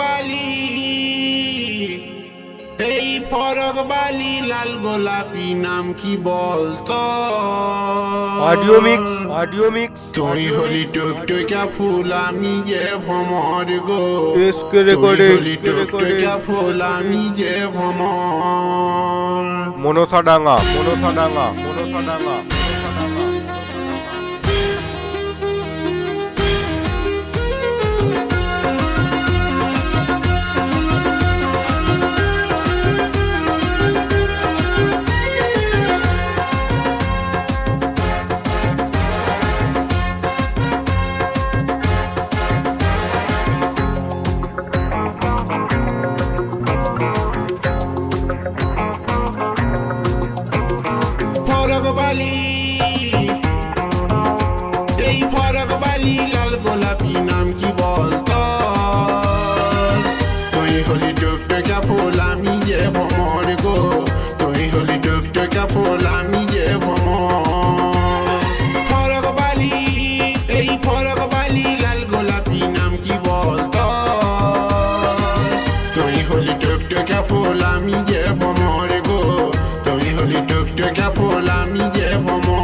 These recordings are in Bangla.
বালি। এই ফরক বালি লাল গোলাপি নাম কি বলতো? অডিও মিক্স অডিও মিক্স তুই হলি টুকটুকা ফুল আমি যে ভমর গো। এসকে রেকর্ডিং, এসকে রেকর্ডিং, ফুল আমি যে ভমর মনসা ডাঙ্গা মনসা ডাঙ্গা মনসা ডাঙ্গা। বালি এই ফরক বালি লাল গোলাপি নাম কি বলতো তুই হলি টুকটুকা ফুল আমি যে ভমর গো তুই হলি টুকটুকা ফুল আমি যে ভমর ফরক বালি এই ফরক বালি লাল গোলাপি নাম কি বলতো তুই হলি টুকটুকা ফুল আমি যে তুই টুকটুকা ফুল আমি যে ভমর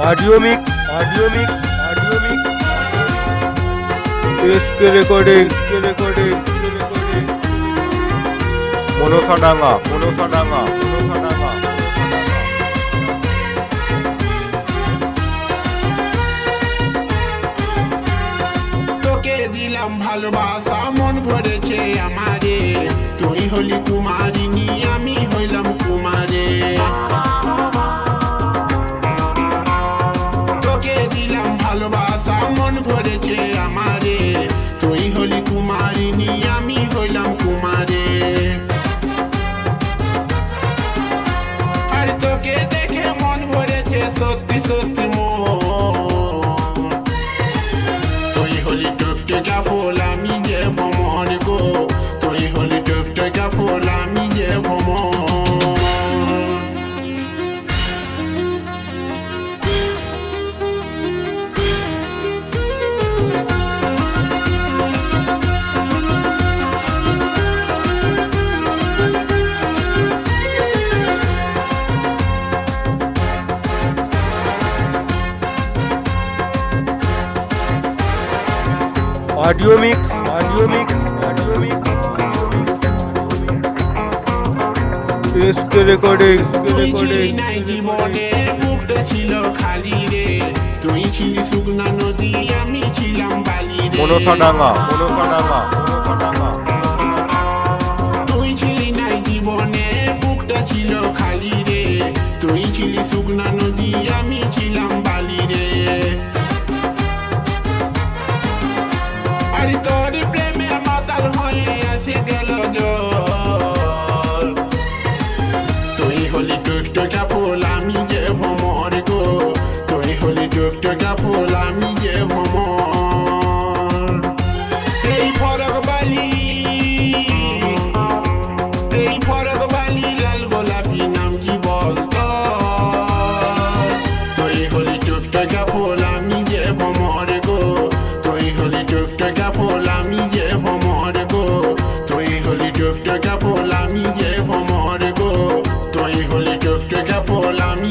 audio mix audio mix audio mix SK recording SK recording SK recording ভালোবাসা, মন ভরেছে আমারে। তুই হলি কুমারিনী আমি হইলাম কুমারে। তোকে দিলাম ভালোবাসা, মন ভরেছে আমারে। তুই হলি কুমারিনী audio mix audio mix audio mix SK recording recording জীবনে বুকটা ছিল খালি রে তুই ছিলি শুকনা নদী আমি ছিলাম বালি রে মনসা ডাঙ্গা মনসা টুকটুকা ফুল আমি